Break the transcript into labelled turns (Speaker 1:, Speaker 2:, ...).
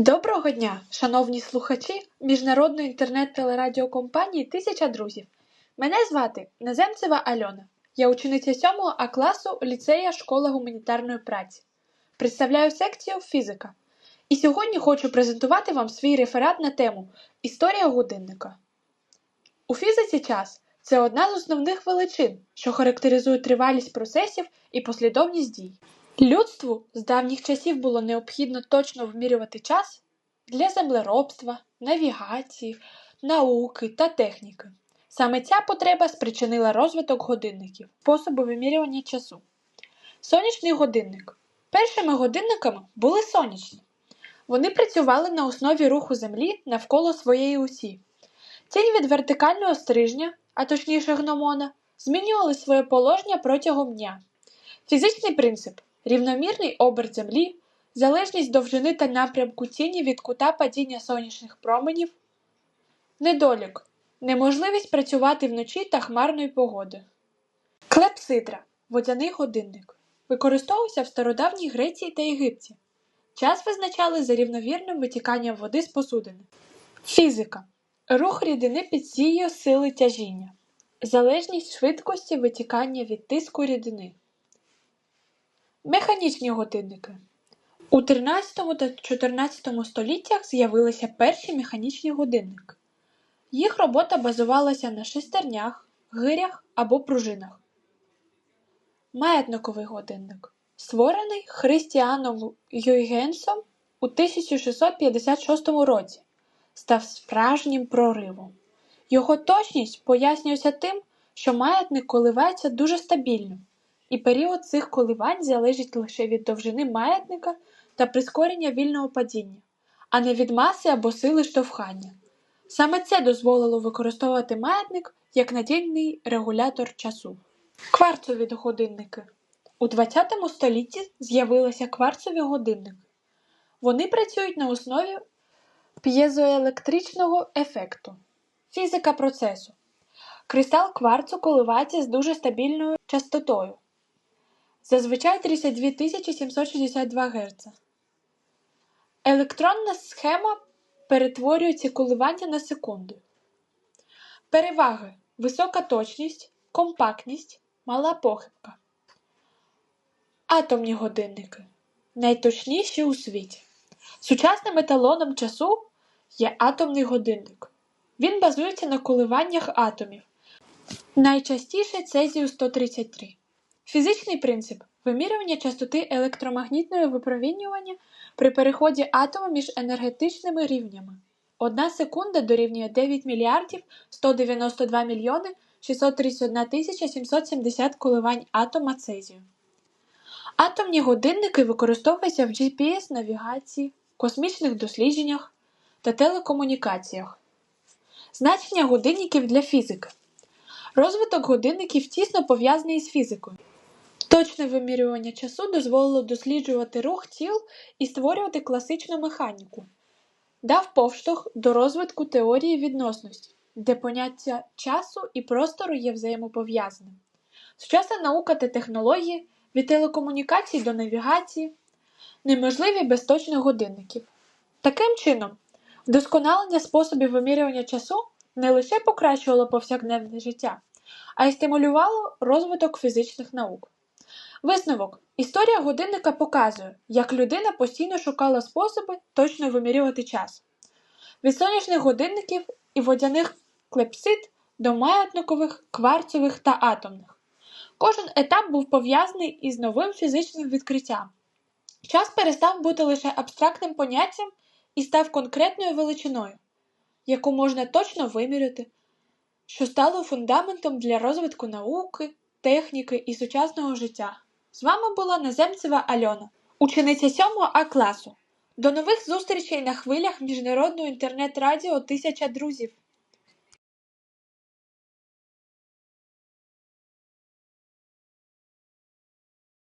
Speaker 1: Доброго дня, шановні слухачі міжнародної інтернет-телерадіокомпанії Тисяча друзів. Мене звати Наземцева Альона. Я учениця 7 А класу ліцея школа гуманітарної праці. Представляю секцію фізика. І сьогодні хочу презентувати вам свій реферат на тему Історія годинника. У фізиці час це одна з основних величин, що характеризує тривалість процесів і послідовність дій. Людству з давніх часів було необхідно точно вимірювати час для землеробства, навігації, науки та техніки. Саме ця потреба спричинила розвиток годинників, способу вимірювання часу. Сонячний годинник. Першими годинниками були сонячні. Вони працювали на основі руху Землі навколо своєї осі. Тінь від вертикального стрижня, а точніше гномона, змінювали своє положення протягом дня. Фізичний принцип рівномірний оберт Землі, залежність довжини та напрямку тіні від кута падіння сонячних променів, недолік, неможливість працювати вночі та хмарної погоди. Клепсидра водяний годинник. Використовувався в стародавній Греції та Єгипті. Час визначали за рівновірним витіканням води з посудини. Фізика. Рух рідини під сією сили тяжіння. Залежність швидкості витікання від тиску рідини. Механічні годинники. У 13 та 14 століттях з'явилися перші механічні годинники. Їх робота базувалася на шестернях, гирях або пружинах. Маятниковий годинник, створений Христіаном Юйгенсом у 1656 році, став справжнім проривом. Його точність пояснюється тим, що маятник коливається дуже стабільно, і період цих коливань залежить лише від довжини маятника та прискорення вільного падіння, а не від маси або сили штовхання. Саме це дозволило використовувати маятник як надійний регулятор часу. Кварцові годинники. У ХХ столітті з'явилися кварцові годинники. Вони працюють на основі п'єзоелектричного ефекту. Фізика процесу. Кристал кварцу коливається з дуже стабільною частотою. Зазвичай 32 762 Гц. Електронна схема перетворює ці коливання на секунди. Переваги: висока точність, компактність, мала похибка. Атомні годинники найточніші у світі. Сучасним еталоном часу є атомний годинник. Він базується на коливаннях атомів. Найчастіше цезію 133. Фізичний принцип вимірювання частоти електромагнітного випромінювання при переході атому між енергетичними рівнями. Одна секунда дорівнює 9 мільярдів 192 мільйони 631 тисяча 770 коливань атома цезію. Атомні годинники використовуються в GPS навігації, космічних дослідженнях та телекомунікаціях. Значення годинників для фізики. Розвиток годинників тісно пов'язаний з фізикою. Точне вимірювання часу дозволило досліджувати рух тіл і створювати класичну механіку, дав повштовх до розвитку теорії відносності, де поняття часу і простору є взаємопов'язаним. Сучасна наука та технології від телекомунікацій до навігації неможливі без точних годинників. Таким чином, вдосконалення способів вимірювання часу не лише покращувало повсякденне життя, а й стимулювало розвиток фізичних наук. Висновок: історія годинника показує, як людина постійно шукала способи точно вимірювати час. Від сонячних годинників і водяних клепсид до маятникових, кварцевих та атомних. Кожен етап був пов'язаний із новим фізичним відкриттям. Час перестав бути лише абстрактним поняттям і став конкретною величиною, яку можна точно виміряти, що стало фундаментом для розвитку науки, техніки і сучасного життя. З вами була Наземцева Альона, учениця 7 А класу. До нових зустрічей на хвилях міжнародного інтернет-радіо Тисяча друзів.